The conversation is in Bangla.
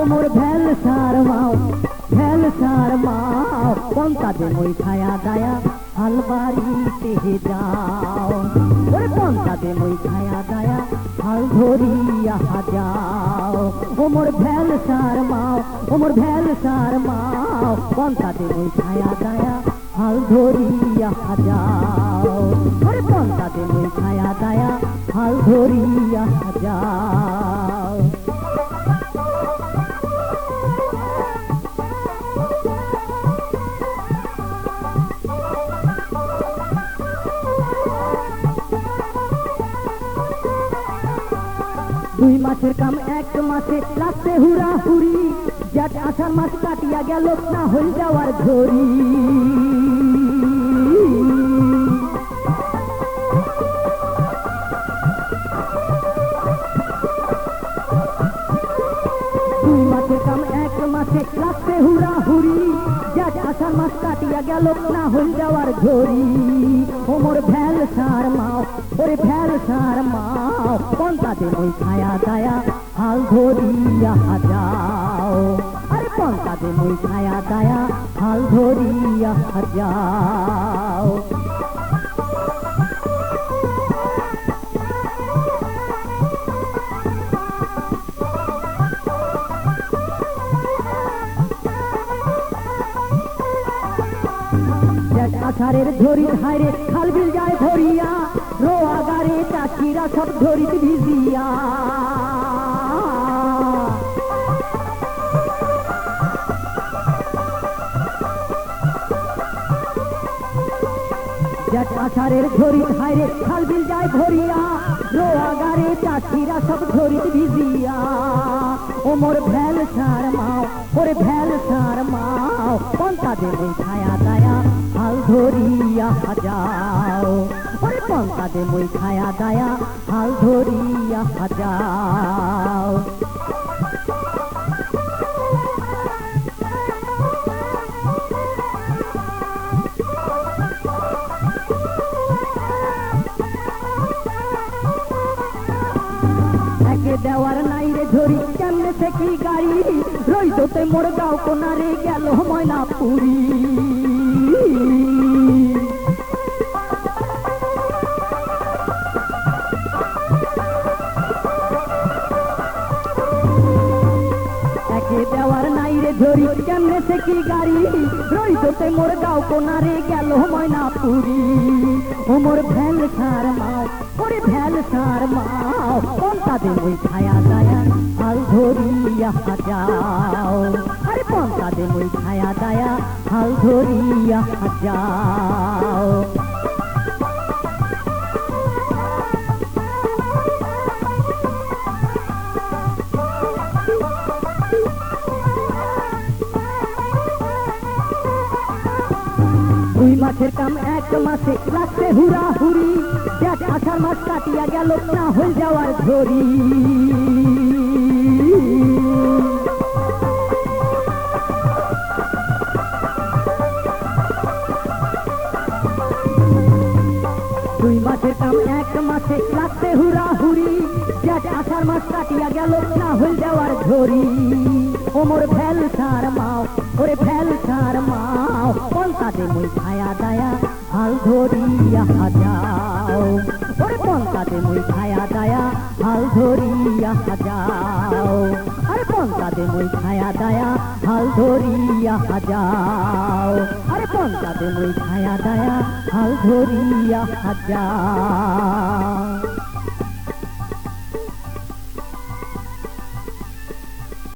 ওমর ভেল সার মাও ভেল সার মাও পন্তা দে মই ছায়া দায়া হালবাড়িতে যাও ওরে মই ছায়া দায়া হাল ধরিয়া যাও। ওমর ভেল সার মাও ওমর ভেল সার মাও পন্তা দে মই ছায়া দায়া হাল ধরিয়া যাও। ওরে পন্তা দে মই ছায়া দায়া হাল ধরিয়া যাও। দুই মাসের কাম, এক মাসে লাগতে হুরা হুরি জাট আষাঢ় মাস কাটিয়া গেল, না হয়ে যাওয়ার ঝরি দুই মাসের কাম, এক মাসে লাগতে হুরা হুরি জাট আষাঢ় মাস কাটিয়া গেল, না হয়ে যাওয়ার ঝরি ওমর ভ্যাল সার মাও ওরে ভ্যাল সার মাও পন্তা দে ওই ছায়া দায়া হাল ধরিয়া যাও আরে পন্তা দে ওই ছায়া দায়া হাল ধরিয়া যাও জ্যাঠ আষাঢ়ের ঝরি ধারে খাল বিল যায় ধরিয়া রোয়া গাড়ে চাষিরা সব ধরিত ভিজিয়া। আষাঢ়ের ঝরি ধারে খাল বিল যায় ধরিয়া রোয়া গাড়ে চাষিরা সব ধরিত ভিজিয়া। ওমর ভ্যাল সার মাও, ওরে ভ্যাল সার মাও, পন্তা দেবে ছায়া দায়া হাল ধরিয়া যাও। পন্তা দেবে ছায়া দায়া, হাল ধরিয়া যাও দেওয়ার নাই রে ধরি কেমনে সে কি গাড়ি? রইততে মোর গাও কোনারে গেল ময়না পুরী দেওয়ার নাই রে ধরি কেমনে সে কি গাড়ি? রইততে মোর গাও কোনারে গেল ময়না পুরী ও মোর ভ্যাল সার মাও, ওরে ভ্যাল সার মাও পন্তা দে ওই ছায়া দায়া, হাল ধরিয়া যাও। আরে পন্তা দে ওই ছায়া দায়া, হাল ধরিয়া যাও। মাসের কাম এক মাসে। লাগছে হুরা হুরি দেখ আষাঢ় মাস কাটিয়া গেল না হয়ে যাওয়ার ঝরি দুই মাসের কাম এক মাসে লাগছে হুরা হুরি দেখ আষাঢ় মাস কাটিয়া গেল, না হয়ে যাওয়ার ঝরি ওমর ভ্যাল সার মাও, ওরে ভ্যাল সার মাও পন্তা দে মুই ছায়া দায়া, হাল ধরিয়া যাও। ওরে পন্তা দে মুই ছায়া দায়া, হাল ধরিয়া যাও। আরে পন্তা দে মুই ছায়া দায়া, হাল ধরিয়া যাও। আরে পন্তা দে মুই ছায়া দায়া, হাল ধরিয়া যাও।